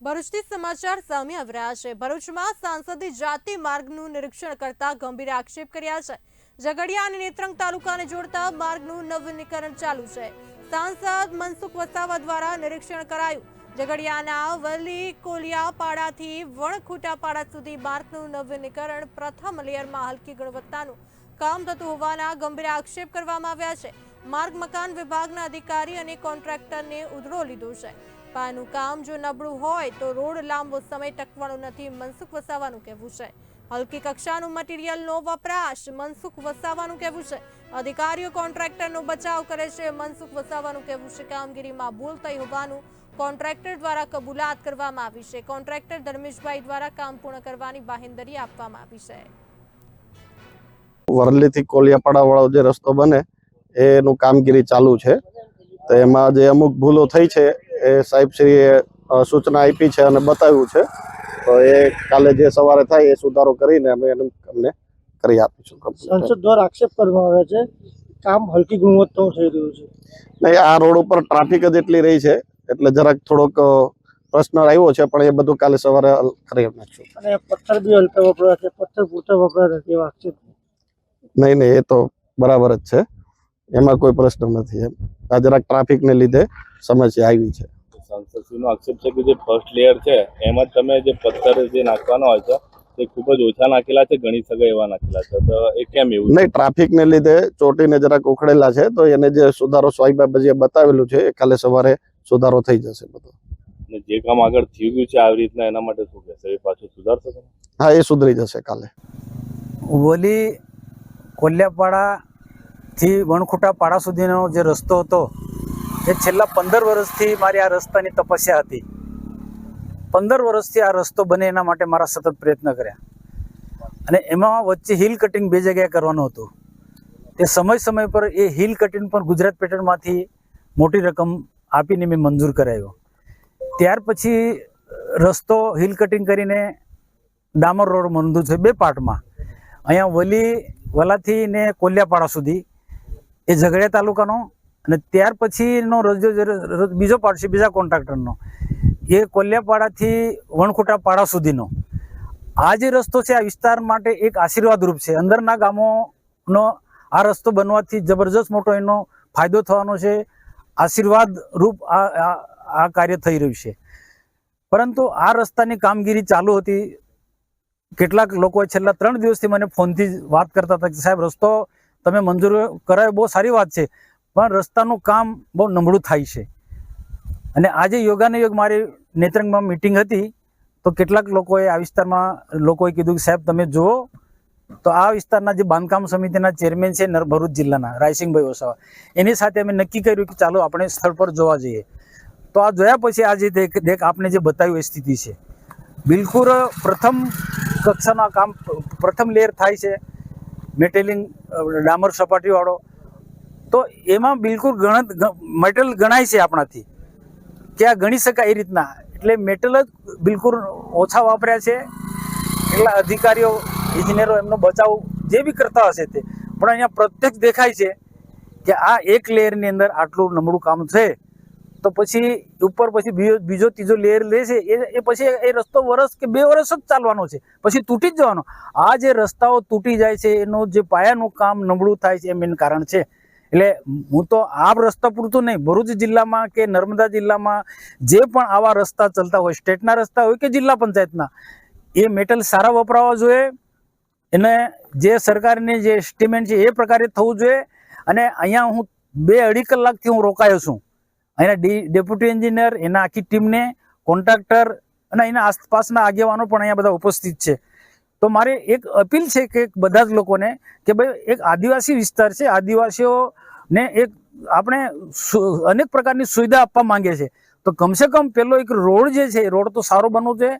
ભરૂચથી સમાચાર સામે આવ્યા છે. ભરૂચમાં સાંસદે જાતિ માર્ગનું નિરીક્ષણ કરતા ગંભીર આક્ષેપ કર્યા છે. ઝઘડિયા અને નેત્રંગ તાલુકાને જોડતા માર્ગનું નવીનીકરણ ચાલુ છે. સાંસદ મનસુખ વસાવા દ્વારા નિરીક્ષણ કરાયું. ઝઘડિયાના વલી કોલિયાપાડાથી પાડાથી સુધી માર્ગનું નવીનીકરણ પ્રથમ લેયરમાં હલકી ગુણવત્તાનું કામ થતું હોવાના ગંભીર આક્ષેપ કરવામાં આવ્યા છે. માર્ગ મકાન વિભાગના અધિકારી અને કોન્ટ્રાક્ટરને ઉધડો લીધો છે. પાયાનું કામ જો નબળું હોય તો રોડ લાંબો સમય ટકવાનો નથી. મનસુખ વસાવાનું કહેવું છે. હલકી કક્ષાનું મટીરીયલનો વપરાશ મનસુખ વસાવાનું કહેવું છે. અધિકારીઓ કોન્ટ્રાક્ટરનો બચાવ કરે છે. મનસુખ વસાવાનું કહેવું છે કામગીરીમાં ભૂલ થઈ હોવાનું કોન્ટ્રાક્ટર દ્વારા કબૂલાત કરવામાં આવી છે. કોન્ટ્રાક્ટર ધર્મેશભાઈ દ્વારા કામ પૂર્ણ કરવાની બાહેંધરી આપવામાં આવી છે. વરલીથી કોલિયાપાડા વાળો જે રસ્તો બને, એનું કામગીરી ચાલુ છે. તો એમાં જે અમુક ભૂલો થઈ છે એ સાહેબશ્રીએ સૂચના આપી છે અને બતાવ્યું છે. તો એ કાલે જે સવારે થાય એ સુધારો કરીને અમે એનું અમને કરી આપીશું. સંસદ દ્વારા આક્ષેપ કરવામાં આવે છે. કામ હલકી ગુણવત્તાનું થઈ રહ્યું છે. નહીં આ રોડ ઉપર ટ્રાફિક જ એટલી રહી છે એટલે જરાક થોડોક પ્રશ્ન આવ્યો છે પણ એ બધું કાલે સવારે કરી નાખશું અને પથ્થર બી હલકા વપરાય છે. પથ્થર પૂરતા વપરાય નથી એવા આક્ષેપ નહીં નહીં એ તો બરાબર જ છે. એમાં કોઈ પ્રશ્ન નથી એમ. આ જરાક ટ્રાફિકને લીધે સમસ્યા આવી છે. સાંસદશ્રીનો આક્ષેપ છે કે જે ફર્સ્ટ લેયર છે એમાં તમે જે પથ્થર જે નાખવાના હોય છે એ ખૂબ જ ઓછા નાખેલા છે ગણી શકાય એવા નાખેલા છે. તો એ કેમ એવું નહીં ટ્રાફિકને લીધે ચોટીને જરાક ઉખડેલા છે તો એને જે સુધારો સ્વાઈબાબાજીએ બતાવેલું છે એ કાલે સવારે સુધારો થઈ જશે બધો. અને જે કામ આગળ થઈ ગયું છે આવી રીતના એના માટે શું કહેશે? એ પાછું સુધારશે તમે? હા એ સુધરી જશે કાલે. વોલી કોલ્યાપાડાથી વણખૂટા પાડા સુધીનો જે રસ્તો હતો એ છેલ્લા પંદર વર્ષથી મારી આ રસ્તાની તપસ્યા હતી. પંદર વર્ષથી આ રસ્તો બને એના માટે મારા સતત પ્રયત્ન કર્યા. અને એમાં વચ્ચે હિલ કટિંગ બે જગ્યાએ કરવાનું હતું. તે સમય સમય પર એ હિલ કટિંગ પણ ગુજરાત પેટર્નમાંથી મોટી રકમ આપીને મેં મંજૂર કરાયો ત્યાર પછી રસ્તો હિલ કટિંગ કરીને ડામર રોડ મંજૂર છે બે પાર્ટમાં. અહીંયા વલી, વલાથી ને કોલિયાપાડા સુધી. એ ઝઘડિયા તાલુકાનો અને ત્યાર પછીનો રજો બીજો પાર્ટ છે, બીજા કોન્ટ્રાક્ટરનો એ કોલિયાપાડાથી વણખોટા પાડા સુધીનો. આ જે રસ્તો છે, આ વિસ્તાર માટે એક આશીર્વાદરૂપ છે. અંદરના ગામોનો આ રસ્તો બનવાથી જબરજસ્ત મોટો એનો ફાયદો થવાનો છે. આશીર્વાદ રૂપ આ આ- કાર્ય થઈ રહ્યું છે. પરંતુ આ રસ્તાની કામગીરી ચાલુ હતી. કેટલાક લોકોએ છેલ્લા ત્રણ દિવસથી મને ફોનથી વાત કરતા હતા કે સાહેબ, રસ્તો તમે મંજૂર કરાયો બહુ સારી વાત છે. પણ રસ્તાનું કામ બહુ નબળું થાય છે. અને આજે યોગાને યોગ મારી નેત્રંગમાં મિટિંગ હતી, તો કેટલાક લોકોએ આ વિસ્તારમાં, લોકોએ કીધું કે સાહેબ તમે જુઓ, તો આ વિસ્તારના જે બાંધકામ સમિતિના ચેરમેન છે ભરૂચ જિલ્લાના, રાયસિંહભાઈ વસાવા. એની સાથે અમે નક્કી કર્યું કે ચાલો આપણે સ્થળ પર જોવા જઈએ. તો આ જોયા પછી આજે દેખ દેખ આપને જે બતાવ્યું એ સ્થિતિ છે. બિલકુલ પ્રથમ કક્ષાના કામ, પ્રથમ લેયર થાય છે. મેટેલિંગ ડામર સપાટીવાળો તો એમાં બિલકુલ ગણત મેટલ ગણાય છે આપણાથી. કે આ ગણી શકાય એ રીતના. એટલે મેટલ જ બિલકુલ ઓછા વાપર્યા છે. એટલા અધિકારીઓ ઇજનેરો એમનો બચાવ જે બી કરતા હશે તે. પણ અહીંયા પ્રત્યક્ષ દેખાય છે કે આ એક લેયરની અંદર આટલું નબળું કામ છે. તો પછી ઉપર પછી બીજો ત્રીજો લેયર લે છે. એ પછી એ રસ્તો વરસ કે બે વર્ષ જ ચાલવાનો છે. પછી તૂટી જ જવાનો. આ જે રસ્તાઓ તૂટી જાય છે, એનું જે પાયાનું કામ નબળું થાય છે, એ મેન કારણ છે. એટલે હું તો આ રસ્તા પૂરતું નહીં, ભરૂચ જિલ્લામાં કે નર્મદા જિલ્લામાં જે પણ આવા રસ્તા ચાલતા હોય, સ્ટેટના રસ્તા હોય કે જિલ્લા પંચાયતના, એ મેટલ સારા વપરાવા જોઈએ. એને જે સરકારની જે એસ્ટિમેટ છે એ પ્રકારે થવું જોઈએ. અને અહીંયા હું બે અઢી કલાકથી હું રોકાયો છું. અહીંના ડેપ્યુટી એન્જિનિયર, એના આખી ટીમને, કોન્ટ્રાક્ટર અને એના આસપાસના આગેવાનો પણ અહીંયા બધા ઉપસ્થિત છે. તો મારે એક અપીલ છે કે બધા જ લોકોને કે ભાઈ એક આદિવાસી વિસ્તાર છે, આદિવાસીઓને એક આપણે અનેક પ્રકારની સુવિધા આપવા માંગીએ છીએ તો કમસે કમ પેલો એક રોડ જે છે, એ રોડ તો સારો બનવો જોઈએ